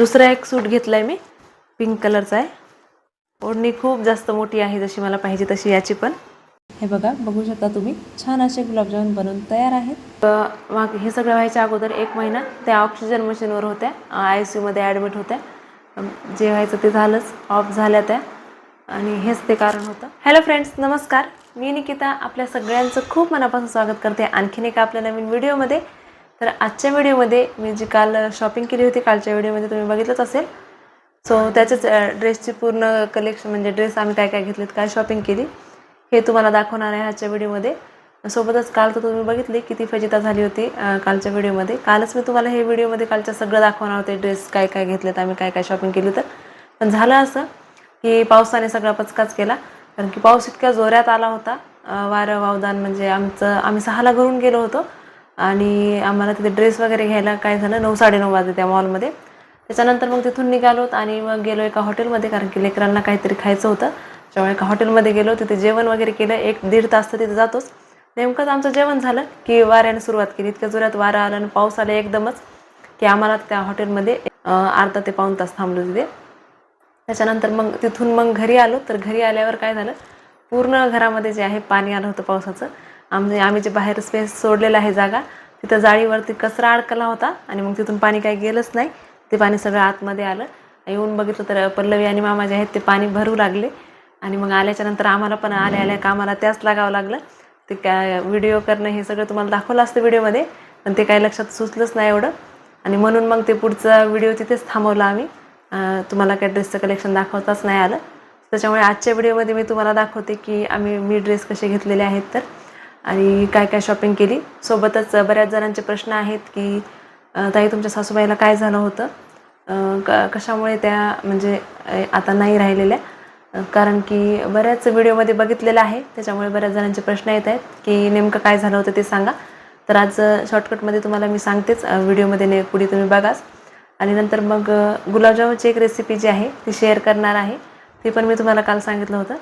दुसरा एक सूट घेतला आहे मी पिंक कलरचा आहे. ओढणी खूप जास्त मोठी आहे जशी मला पाहिजे तशी याची पण. हे बघा बघू शकता तुम्ही. छान असे गुलाबजामुन बनवून तयार आहेत. तर मग हे सगळं व्हायच्या अगोदर एक महिना त्या ऑक्सिजन मशीनवर होत्या. आय सी यूमध्ये ॲडमिट होत्या. जे व्हायचं ते झालंच ऑफ झाल्या त्या. आणि हेच ते कारण होतं. हॅलो फ्रेंड्स नमस्कार. मी निकिता आपल्या सगळ्यांचं खूप मनापासून स्वागत करते आणखीन एका आपल्या नवीन व्हिडिओमध्ये तर आजच्या व्हिडिओमध्ये मी जी काल शॉपिंग केली होती कालच्या व्हिडिओमध्ये तुम्ही बघितलंच असेल. सो त्याच्याच ड्रेसची पूर्ण कलेक्शन म्हणजे ड्रेस आम्ही काय काय घेतलेत काय शॉपिंग केली हे तुम्हाला दाखवणार आहे आजच्या व्हिडिओमध्ये. सोबतच काल तर तुम्ही बघितली किती फजिता झाली होती कालच्या व्हिडिओमध्ये. कालच मी तुम्हाला हे व्हिडिओमध्ये कालच्या सगळं दाखवणार होते ड्रेस काय काय घेतलेत आम्ही काय काय शॉपिंग केली तर पण झालं असं की पावसाने सगळा पचकाच केला कारण की पाऊस इतक्या जोरात आला होता. वारं वावदान म्हणजे आमचं आम्ही सहाला घरून गेलो होतो. आणि आम्हाला तिथे ड्रेस वगैरे घ्यायला काय झालं? नऊ साडेनऊ वाजले त्या मॉलमध्ये त्याच्यानंतर मग तिथून निघालोत आणि मग गेलो एका हॉटेलमध्ये कारण की लेकरांना काहीतरी खायचं होतं. त्यामुळे एका हॉटेलमध्ये गेलो. तिथे जेवण वगैरे केलं. एक दीड तास तर तिथे जातोच. नेमकंच आमचं जेवण झालं की वाऱ्याने सुरुवात केली. इतक्या जोरात वारा आला आणि पाऊस आला एकदमच की आम्हाला त्या हॉटेलमध्ये अर्धा ते पाऊण तास थांबलो तिथे. त्याच्यानंतर मग तिथून मग घरी आलो. तर घरी आल्यावर काय झालं? पूर्ण घरामध्ये जे आहे पाणी आलं होतं पावसाचं. आम्ही आम्ही जे बाहेर स्पेस सोडलेलं आहे जागा तिथं जाळीवरती कचरा अडकला होता आणि मग तिथून पाणी काही गेलंच नाही. ते पाणी सगळं आतमध्ये आलं. येऊन बघितलं तर पल्लवी आणि मामा जे आहेत ते पाणी भरू लागले. आणि मग आल्याच्यानंतर आम्हाला पण आल्या आल्या कामाला त्याच लागावं लागलं. ते काय व्हिडिओ करणं हे सगळं तुम्हाला दाखवलं असतं व्हिडिओमध्ये पण ते काही लक्षात सुचलंच नाही एवढं. आणि म्हणून मग ते पुढचा व्हिडिओ तिथेच थांबवला आम्ही. तुम्हाला काय ड्रेसचं कलेक्शन दाखवताच नाही आलं. त्याच्यामुळे आजच्या व्हिडिओमध्ये मी तुम्हाला दाखवते की आम्ही मी ड्रेस कसे घेतलेले आहेत तर. आणि काय काय शॉपिंग केली? सोबतच बऱ्याच जणांचे प्रश्न आहेत की ताई तुमच्या सासूबाईला काय झालं होतं? क कशामुळे त्या म्हणजे आता नाही राहिलेल्या? कारण की बऱ्याच व्हिडिओमध्ये बघितलेलं आहे. त्याच्यामुळे बऱ्याच जणांचे प्रश्न येत आहेत की नेमकं काय झालं होतं ते सांगा. तर आज शॉर्टकटमध्ये तुम्हाला मी सांगतेच व्हिडिओमध्ये ने पुढे तुम्ही बघाच. आणि नंतर मग गुलाबजामुनची एक रेसिपी जी आहे ती शेअर करणार आहे. ती पण मी तुम्हाला काल सांगितलं होतं.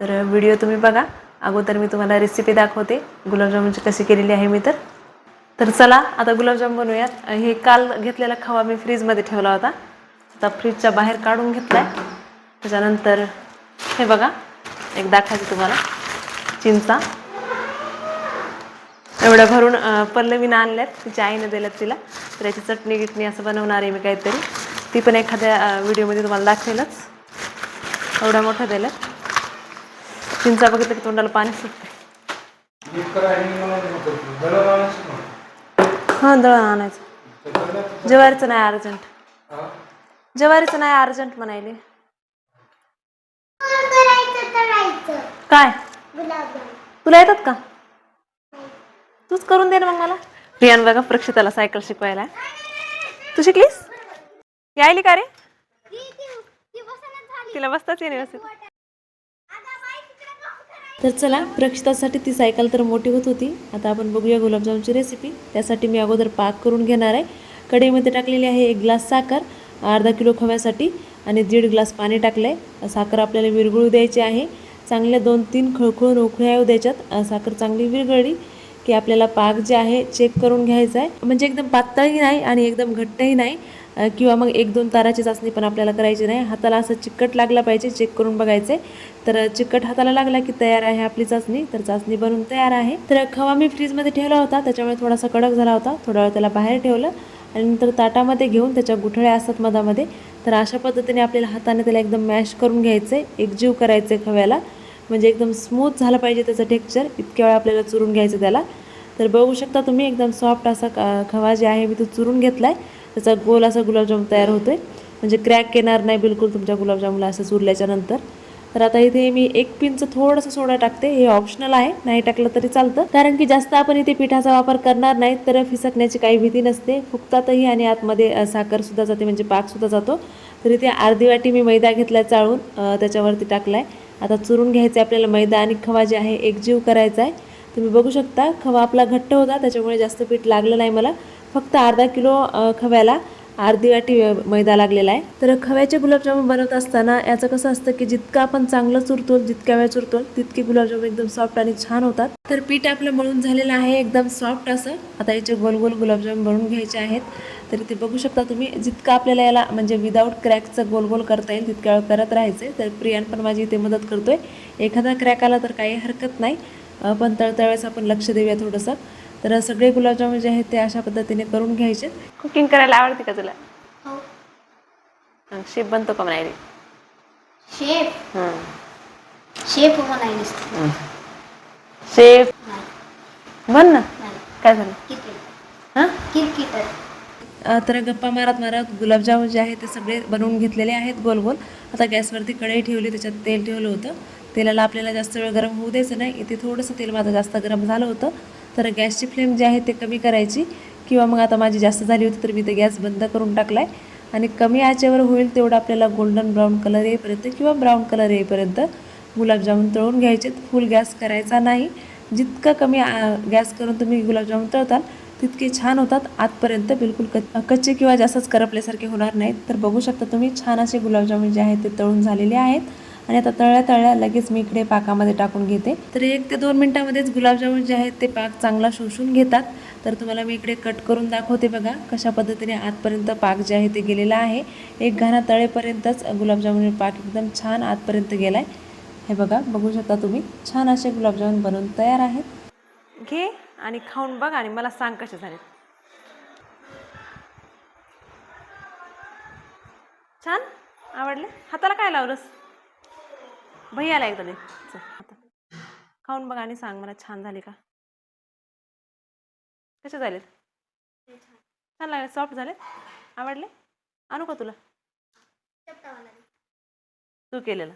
तर व्हिडिओ तुम्ही बघा. अगोदर मी तुम्हाला रेसिपी दाखवते. गुलाबजामुनची कशी केलेली आहे मी तर. तर चला आता गुलाबजाम बनवूयात. हे काल घेतलेला खवा मी फ्रीजमध्ये ठेवला होता. आता फ्रीजच्या बाहेर काढून घेतला आहे त्याच्यानंतर हे बघा एक दाखवायचं तुम्हाला. चिंचा. एवढ्या भरून पल्लवीनं आणल्यात. तिच्या आईनं दिल्यात तिला. तर याची चटणी गिटणी असं बनवणार आहे मी काहीतरी. ती पण एखाद्या व्हिडिओमध्ये तुम्हाला दाखवेलच. एवढ्या मोठ्या दिल्यात. चिंचा बघितलं की तोंडाला पाणी सुटते हां दळण आणायचं. ज्वारीचं नाही अर्जंट. ज्वारीचं नाही अर्जंट म्हणायले. काय? तुला येतात का? तूच करून दे ना मग मला. रियान बघा प्रक्षिताला सायकल शिकवायला. तू शिकलीस? यायली का रे? तिला बसताच येणे व्यवस्थित. तर चला प्रक्षितासाठी ती सायकल तर मोठी होत होती. आता आपण बघूया गुलाबजामची रेसिपी त्यासाठी मी अगोदर पाक करून घेणार आहे. कढईमध्ये टाकलेली आहे एक ग्लास साखर अर्धा किलो खव्यासाठी आणि दीड ग्लास पाणी टाकलं आहे साखर आपल्याला विरघळू द्यायची आहे. चांगल्या दोन तीन खळखळून उखळ्या येऊ द्यायच्यात. साखर चांगली विरघळली की आपल्याला पाक जे आहे चेक करून घ्यायचा आहे. म्हणजे एकदम पातळही नाही आणि एकदम घट्टही नाही. किंवा मग एक दोन ताराची चाचणी पण आपल्याला करायची नाही. हाताला असं चिकट लागला पाहिजे चेक करून बघायचे तर चिकट हाताला लागला की तयार आहे आपली चाचणी. तर चाचणी बनून तयार आहे. तर खवा मी फ्रीजमध्ये ठेवला होता. त्याच्यामुळे थोडासा कडक झाला होता. थोडा वेळ त्याला बाहेर ठेवलं आणि नंतर ताटामध्ये घेऊन त्याच्या गुठळ्या असतात मधामध्ये. तर अशा पद्धतीने आपल्याला हाताने त्याला एकदम मॅश करून घ्यायचे एकजीव करायचे खव्याला. म्हणजे एकदम स्मूथ झालं पाहिजे त्याचं टेक्स्चर. इतक्या वेळा आपल्याला चुरून घ्यायचं त्याला. तर बघू शकता तुम्ही एकदम सॉफ्ट असा खवा जे आहे मी तो चुरून घेतला आहे त्याचा गोल असा गुलाबजाम तयार होतोय. म्हणजे क्रॅक येणार नाही बिलकुल तुमच्या गुलाबजामुला असं चुरल्याच्यानंतर तर आता इथे मी एक पिंच थोडंसं सोडा टाकते. हे ऑप्शनल आहे. नाही टाकलं तरी चालतं. कारण की जास्त आपण इथे पिठाचा वापर करणार नाही तर फिसकण्याची काही भीती नसते. फुकतातही आणि आतमध्ये साखरसुद्धा जाते म्हणजे पाकसुद्धा जातो. तर इथे अर्धी वाटी मी मैदा घेतला चाळून त्याच्यावरती टाकलाय. आता चुरून घ्यायचं आहे आपल्याला मैदा आणि खवा जे आहे एकजीव करायचा आहे. तुम्ही बघू शकता खवा आपला घट्ट होता त्याच्यामुळे जास्त पीठ लागलं नाही मला. फक्त अर्धा किलो खव्याला अर्धी वाटी मैदा लागलेला आहे. तर खव्याचे गुलाबजामुन बनवत असताना याचं कसं असतं की जितकं आपण चांगलं चुरतो जितक्या वेळ चुरतो तितके गुलाबजामुन एकदम सॉफ्ट आणि छान होतात. तर पीठ आपलं मळून झालेलं आहे एकदम सॉफ्ट असं. आता याचे गोल गोल गुलाबजामुन बनवून घ्यायचे आहेत. तर ते बघू शकता तुम्ही जितकं आपल्याला याला म्हणजे विदाऊट क्रॅकचं गोल गोल करता येईल तितक्या वेळ करत राहायचं. तर प्रियान पण माझी इथे मदत करतोय. एखादा क्रॅक आला तर काही हरकत नाही. पण तळतळवेळेस आपण लक्ष देऊया थोडंसं. तर सगळे गुलाबजामुन जे आहेत ते अशा पद्धतीने करून घ्यायचे. कुकिंग करायला आवडते का तुला? हो. शेप बनतो का म्हणायला? शेप शेप म्हणाय नुसतं शेप बन ना. नाही. काय झालं? किरकिट हां? किरकिटर अ, तर गप्पा मारत मारत गुलाबजामुन जे आहे ते सगळे बनवून घेतलेले आहेत गोल गोल आता गॅसवरती कढई ठेवली त्याच्यात तेल ठेवलं होतं. तेलाला आपल्याला जास्त वेळ गरम होऊ द्यायचं नाही. इथे थोडंसं तेल माझं जास्त गरम झालं होतं. तर गॅसची फ्लेम जी आहे ते कमी करायची. किंवा मग आता माझी जास्त झाली होती तर मी ते गॅस बंद करून टाकला आहे आणि कमी आचेवर होईल तेवढं आपल्याला गोल्डन ब्राऊन कलर येईपर्यंत किंवा ब्राऊन कलर येईपर्यंत गुलाबजामुन तळून घ्यायचे. फुल गॅस करायचा नाही. जितकं कमी गॅस करून तुम्ही गुलाबजामुन तळताल तितके छान होतात. आतपर्यंत बिलकुल कच कच्चे किंवा जास्तच करपल्यासारखे होणार नाहीत. तर बघू शकता तुम्ही छान असे गुलाबजामुन जे आहेत ते तळून झालेले आहेत. आणि आता तळल्या तळल्या लगेच मी इकडे पाकामध्ये टाकून घेते. तर एक ते दोन मिनटामध्येच गुलाबजामुन जे आहेत ते पाक चांगला शोषून घेतात. तर तुम्हाला मी इकडे कट करून दाखवते बघा कशा पद्धतीने आतपर्यंत पाक जे आहे ते गेलेला आहे. एक घाणा तळेपर्यंतच गुलाबजामुन पाक एकदम छान आतपर्यंत गेलाय. हे बघा बघू शकता तुम्ही छान असे गुलाबजामुन बनवून तयार आहेत. घे आणि खाऊन बघ आणि मला सांग कसे झाले छान? आवडले? हाताला काय लावलंस? भैयाला एकदा दे चल, खाऊन बघ आणि सांग मला छान झाले का. कसे झालेत? छान लागले सॉफ्ट झाले आवडले? आणू का तुला? तू केलेलं.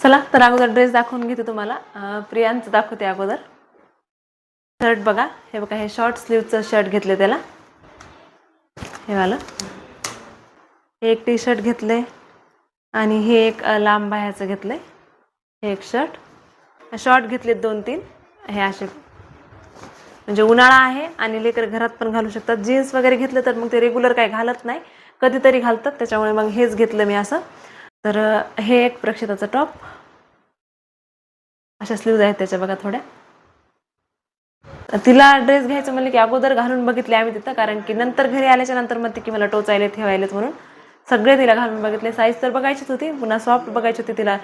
चला तर अगोदर ड्रेस दाखवून घेते तुम्हाला. प्रियांचं दाखवते अगोदर. शर्ट बघा. हे बघा हे शॉर्ट स्लीवचं शर्ट घेतले त्याला. हे वालं. हे एक टी शर्ट घेतले आणि हे एक लांब बाह्याचं घेतलंय. हे एक शर्ट. शॉर्ट घेतलेत दोन तीन. हे असे म्हणजे उन्हाळा आहे आणि लेकर घरात पण घालू शकतात. जीन्स वगैरे घेतलं तर मग ते रेग्युलर काय घालत नाही. कधीतरी घालतात. त्याच्यामुळे मग हेच घेतलं मी असं. तर हे एक प्रक्षिताचं टॉप. अशा स्लीव्ज आहेत त्याच्या बघा थोड्या. तिला ड्रेस घ्यायचं म्हणलं की अगोदर घालून बघितले आम्ही तिथं. कारण की नंतर घरी आल्याच्यानंतर मग ती की मला टोचायले ठेवायलेत म्हणून. सगळे तिला घालून बघितले. साईज तर बघायचीच होती. पुन्हा सॉफ्ट बघायची होती तिला.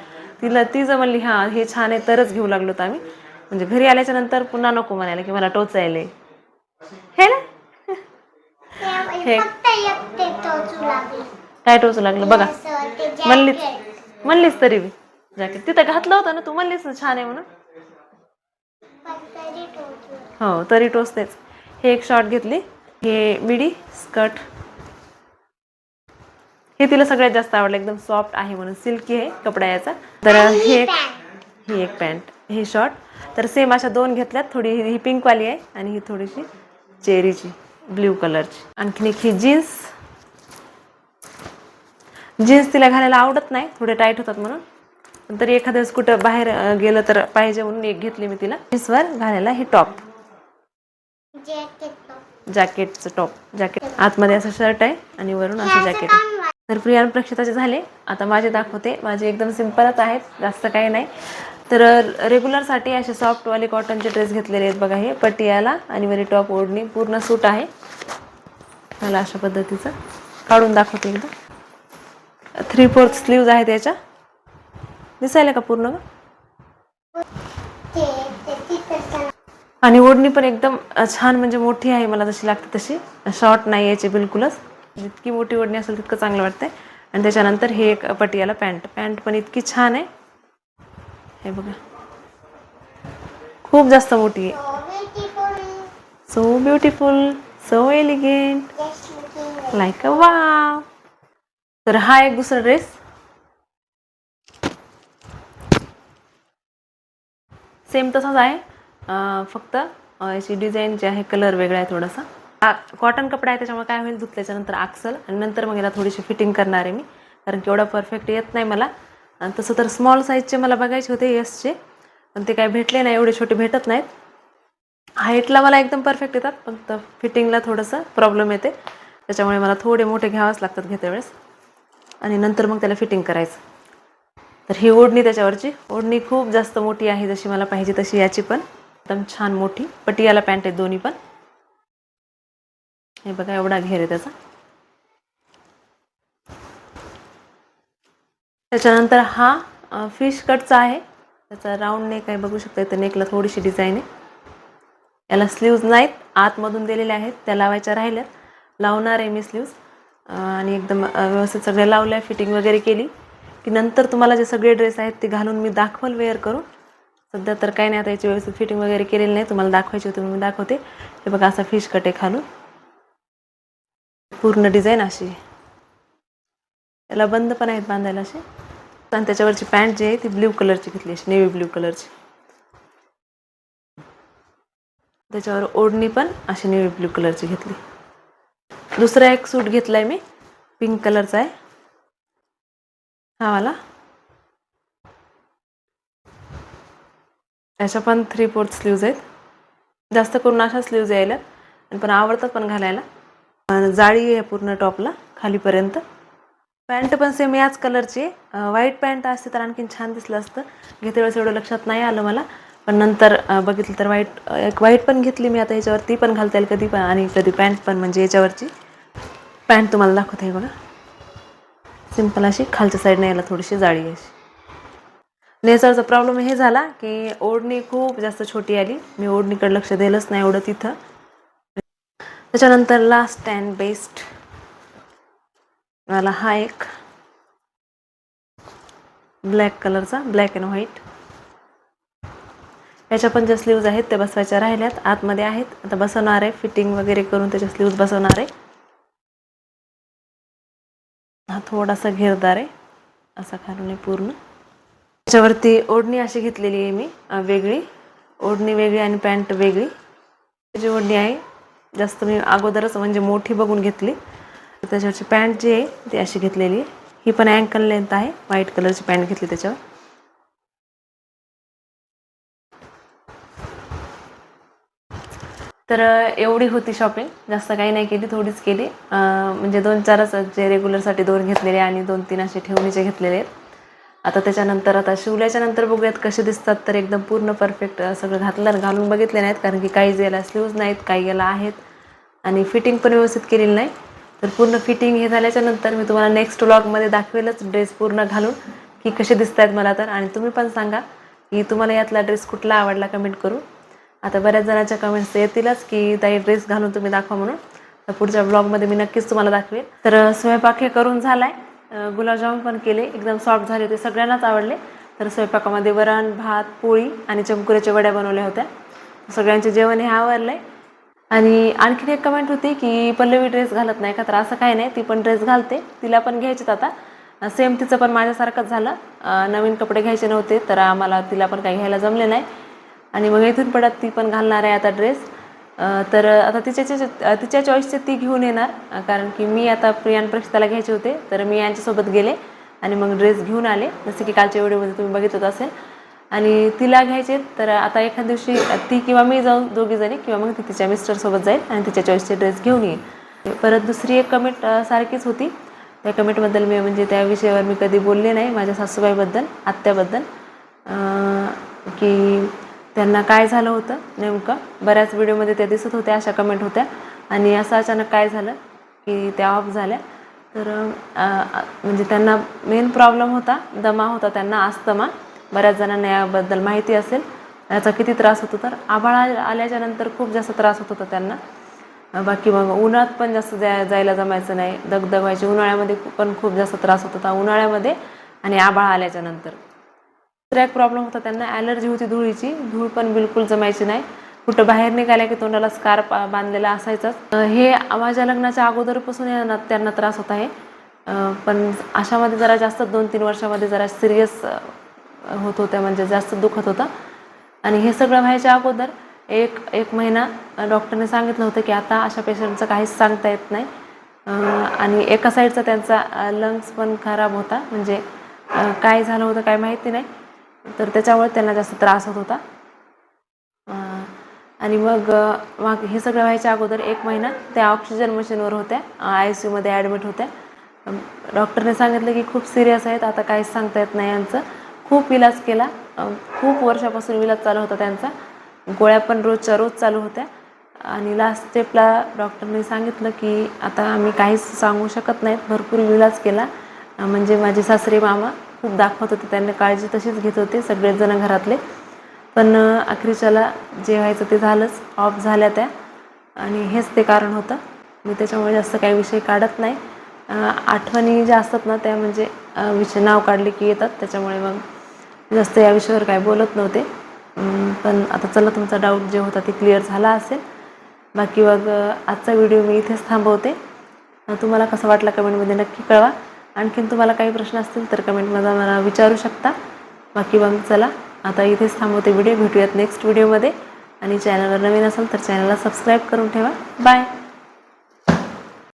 तिला ती जमली हां हे छान आहे तरच घेऊ लागलो होतो आम्ही. म्हणजे घरी आल्याच्यानंतर पुन्हा नको म्हणायला की मला टोचायले. हे ना? हे. काय टोचू लागलं? बघा. असं म्हणलीच म्हणलीस तरी बी. जॅकेट तिथं घातलं होतं ना तू म्हणलीस ना छान आहे म्हणून. तरी हो तरी टोचतेच. हे एक शॉर्ट घेतली. हे मिडी स्कर्ट. हे तिला सगळ्यात जास्त आवडलं. एकदम सॉफ्ट आहे म्हणून सिल्की आहे कपडा याचा. तर हे एक ही एक पॅन्ट हे शॉर्ट तर सेम अशा दोन घेतल्यात. थोडी ही पिंकवाली आहे आणि ही थोडीशी चेरीची ब्ल्यू कलरची आणखीन एक ही जीन्स जीन्स तिला घालायला आवडत नाही. थोडे टाईट होतात म्हणून. तरी एखाद्या वेळेस कुठं बाहेर गेलं तर पाहिजे म्हणून एक घेतली मी तिला. जीन्सवर घालायला हे टॉप जॅकेट जॅकेटचं टॉप जॅकेट आतमध्ये असं शर्ट आहे आणि वरून असं जॅकेट आहे. तर प्रियान प्रक्षिताचे झाले. आता माझे दाखवते. माझे एकदम सिम्पलच आहेत. जास्त काही नाही. तर रेग्युलरसाठी असे सॉफ्टवाले कॉटनचे ड्रेस घेतलेले आहेत बघा हे. पटियाला आणि वरी टॉप ओढणी. पूर्ण सूट आहे. मला अशा पद्धतीचं. काढून दाखवते एकदा. थ्री फोर्थ स्लीव्ज आहेत याच्या. दिसायला का पूर्ण आणि ओढणी पण एकदम छान म्हणजे मोठी आहे. मला जशी लागते तशी. शॉर्ट नाही याची बिलकुलच. जितकी मोठी ओढणी असेल तितकं चांगलं वाटतंय. आणि त्याच्यानंतर हे एक पटियाला पॅन्ट. पॅन्ट पण इतकी छान आहे. हे बघा. खूप जास्त मोठी आहे. So beautiful so elegant like a वा तर हा एक दुसरा ड्रेस सेम तसाच आहे. फक्त याची डिझाईन जी आहे कलर वेगळा आहे थोडासा. कॉटन कपडा आहे त्याच्यामुळे काय होईल धुतल्याच्यानंतर आक्सल आणि नंतर मग याला थोडीशी फिटिंग करणार आहे मी. कारण की एवढा परफेक्ट येत नाही मला. आणि तसं तर स्मॉल साईजचे मला बघायचे होते यसचे पण ते काय भेटले नाही एवढे छोटे भेटत नाहीत. हाईटला मला एकदम परफेक्ट येतात पण तर फिटिंगला थोडंसं प्रॉब्लेम येते. त्याच्यामुळे मला थोडे मोठे घ्यावेच लागतात घेत्या वेळेस. आणि नंतर मग त्याला फिटिंग करायचं. तर ही ओढणी त्याच्यावरची. ओढणी खूप जास्त मोठी आहे जशी मला पाहिजे तशी याची पण. एकदम छान मोठी. पटियाला पॅन्ट आहेत दोन्ही पण. हे बघा एवढा घेर आहे त्याचा. त्याच्यानंतर हा फिश कटचा आहे. त्याचा राऊंड नेक आहे बघू शकता इथं नेकला थोडीशी डिझाईन आहे. याला स्लीव्ज नाहीत आतमधून दिलेले आहेत त्या लावायच्या राहिल्यात. लावणार आहे मी स्लीव्ज आणि एकदम व्यवस्थित सगळ्या लावल्या फिटिंग वगैरे केली. की नंतर तुम्हाला जे सगळे ड्रेस आहेत ते घालून मी दाखवल वेअर करून. सध्या तर काही नाही आता याची व्यवस्थित फिटिंग वगैरे केलेली नाही. तुम्हाला दाखवायची होती म्हणून मी दाखवते. हे बघा असा फिश कट आहे खालून. पूर्ण डिझाईन अशी. याला त्याला बंद पण आहेत बांधायला असे. आणि त्याच्यावरची पॅन्ट जी आहे ती ब्ल्यू कलरची घेतली अशी नेव्ही ब्ल्यू कलरची. त्याच्यावर ओढणी पण अशी नेव्ही ब्ल्यू कलरची घेतली. दुसरा एक सूट घेतलाय मी पिंक कलरचा आहे. हा वाला. याच्या पण थ्री फोर्थ स्लीव्ज आहेत. जास्त करून अशा स्लीव्ज यायला आणि पण आवडतात पण घालायला. जाळी आहे पूर्ण टॉपला खालीपर्यंत. पॅन्ट पण सेम याच कलरची व्हाईट पॅन्ट असते तर आणखीन छान दिसलं असतं. घेते वेळेस एवढं लक्षात नाही आलं मला. पण नंतर बघितलं तर व्हाईट एक व्हाईट पण घेतली मी आता याच्यावर ती पण घालता येईल कधी पण. आणि कधी पॅन्ट पण म्हणजे याच्यावरची. पॅन्ट तुम्हाला दाखवते आहे बघा. सिंपल अशी खालच्या साईडने यायला थोडीशी जाळी अशी. नेसरचा प्रॉब्लेम हे झाला की ओढणी खूप जास्त छोटी आली. मी ओढणीकडे लक्ष दिलंच नाही एवढं तिथं. त्याच्यानंतर लास्ट अँड बेस्ट मला हा एक ब्लॅक कलरचा ब्लॅक अँड व्हाईट याच्या पण ज्या स्लीव्ज आहेत त्या बसवायच्या राहिल्यात. आतमध्ये आहेत. आता बसवणार आहे. फिटिंग वगैरे करून त्याच्या स्लीव्ज बसवणार आहे. हा थोडासा घेरदार आहे. असा खालून आहे पूर्ण. त्याच्यावरती ओढणी अशी घेतलेली आहे मी वेगळी. ओढणी वेगळी आणि पॅन्ट वेगळी. जी ओढणी आहे. जास्त मी अगोदरच म्हणजे मोठी बघून घेतली. त्याच्यावरची पॅन्ट जी आहे ती अशी घेतलेली आहे. ही पण अँकल लेंथ आहे. व्हाईट कलरची पॅन्ट घेतली त्याच्यावर. तर एवढी होती शॉपिंग जास्त काही नाही केली थोडीच केली. म्हणजे दोन चारच जे रेग्युलरसाठी दोन घेतलेले आणि दोन तीन असे ठेवणीचे घेतलेले आहेत. आता त्याच्यानंतर आता शिवल्याच्या नंतर बघूयात कसे दिसतात. तर एकदम पूर्ण परफेक्ट सगळं घातलं घालून बघितले नाहीत. कारण की काही ज्याला स्लीव्ज नाहीत काही याला आहेत. आणि फिटिंग पण व्यवस्थित केलेली नाही. तर पूर्ण फिटिंग हे झाल्याच्यानंतर मी तुम्हाला नेक्स्ट व्लॉगमध्ये दाखवेलच ड्रेस पूर्ण घालून की कसे दिसत आहेत मला तर. आणि तुम्ही पण सांगा की तुम्हाला यातला ड्रेस कुठला आवडला कमेंट करू आता बऱ्याच जणांच्या कमेंट्स येतीलच की ताई ड्रेस घालून तुम्ही दाखवा म्हणून. तर पुढच्या ब्लॉगमध्ये मी नक्कीच तुम्हाला दाखवेल तर स्वयंपाक हे करून झाला आहे गुलाबजामुन पण केले. एकदम सॉफ्ट झाले होते. सगळ्यांनाच आवडले. तर स्वयंपाकामध्ये वरण भात पोळी आणि चमकुऱ्याच्या वड्या बनवल्या होत्या. सगळ्यांचे जेवण हे आवडलं आहे आणि आणखीन एक कमेंट होती की पल्लवी ड्रेस घालत नाही का? तर असं काही नाही ती पण ड्रेस घालते. तिला पण घ्यायचेत आता. सेम तिचं पण माझ्यासारखंच झालं. नवीन कपडे घ्यायचे नव्हते तर आम्हाला तिला पण काही घ्यायला जमले नाही. आणि मग इथून पडत ती पण घालणार आहे आता ड्रेस तर आता तिच्या तिच्या चॉईसचे ती घेऊन येणार. कारण की मी आता प्रियान प्रक्षिताला घ्यायचे होते तर मी यांच्यासोबत गेले आणि मग ड्रेस घेऊन आले. जसे की कालच्या व्हिडिओमध्ये तुम्ही बघितलं होत असेल. आणि तिला घ्यायचे तर आता एखाद्या दिवशी ती किंवा मी जाऊ दोघी जणी किंवा मग ती तिच्या मिस्टरसोबत जाईल आणि तिच्या चॉईसचे ड्रेस घेऊन येईल. परत दुसरी एक कमेंट सारखीच होती. त्या कमेंटबद्दल मी म्हणजे त्या विषयावर मी कधी बोलले नाही. माझ्या सासूबाईबद्दल आत्याबद्दल. की त्यांना काय झालं होतं नेमकं? बऱ्याच व्हिडिओमध्ये त्या दिसत होत्या अशा कमेंट होत्या. आणि असं अचानक काय झालं? की त्या ऑफ झाल्या. तर म्हणजे त्यांना मेन प्रॉब्लेम होता दमा होता त्यांना आस्तमा बऱ्याच जणांना याबद्दल माहिती असेल. याचा किती त्रास होतो तर आभाळ आल्याच्यानंतर खूप जास्त त्रास होत होता त्यांना. बाकी मग उन्हात पण जास्त जाय जायला जमायचं नाही. दगदग व्हायची उन्हाळ्यामध्ये पण खूप जास्त त्रास होत होता उन्हाळ्यामध्ये आणि आभाळ आल्याच्यानंतर. दुसरा एक प्रॉब्लेम होता त्यांना ॲलर्जी होती धुळीची. धूळ पण बिलकुल जमायची नाही. कुठं बाहेर निघाल्या की तोंडाला स्कार्फ बांधलेला असायचाच. हे माझ्या लग्नाच्या अगोदरपासून यांना त्यांना त्रास होत आहे. पण अशामध्ये जरा जास्त दोन तीन वर्षामध्ये जरा सिरियस होत होत्या म्हणजे जास्त दुखत होतं. आणि हे सगळं व्हायच्या अगोदर एक एक महिना डॉक्टरने सांगितलं होतं की आता अशा पेशंटचं काहीच सांगता येत नाही. आणि एका साईडचा त्यांचा लंग्स पण खराब होता. म्हणजे काय झालं होतं काय माहिती नाही. तर त्याच्यामुळे त्यांना जास्त त्रास होत होता. आणि मग मग हे सगळं व्हायच्या अगोदर एक महिना त्या ऑक्सिजन मशीनवर होत्या. आय सी यूमध्ये ॲडमिट होत्या. डॉक्टरने सांगितलं की खूप सिरियस आहेत आता काहीच सांगता येत नाही यांचं. खूप इलाज केला. खूप वर्षापासून इलाज चालू होता त्यांचा. गोळ्या पण रोजच्या रोज चालू होत्या. आणि लास्ट स्टेपला डॉक्टरने सांगितलं की आता आम्ही काहीच सांगू शकत नाहीत. भरपूर विलाज केला. म्हणजे माझे सासरे मामा खूप दाखवत होते. त्यांनी काळजी तशीच घेत होते सगळेच जण घरातले. पण अं, अखेरच्याला जे व्हायचं ते झालंच. ऑफ झाल्या त्या. आणि हेच ते कारण होतं. मी त्याच्यामुळे जास्त काही विषय काढत नाही. आठवणी ज्या असतात ना त्या म्हणजे विषय नाव काढले की येतात. त्याच्यामुळे मग जास्त या विषयावर काय बोलत नव्हते. पण आता चला तुमचा डाऊट जे होता ते क्लिअर झाला असेल. बाकी मग आजचा व्हिडिओ मी इथेच थांबवते. तुम्हाला कसं वाटलं कमेंटमध्ये नक्की कळवा. आणखीन तुम्हाला काही प्रश्न असतील तर कमेंटमध्ये मला विचारू शकता. बाकी मग चला आता इथेच थांबवते व्हिडिओ भेटूयात नेक्स्ट व्हिडिओमध्ये आणि चॅनलवर नवीन असेल तर चॅनलला सबस्क्राईब करून ठेवा. बाय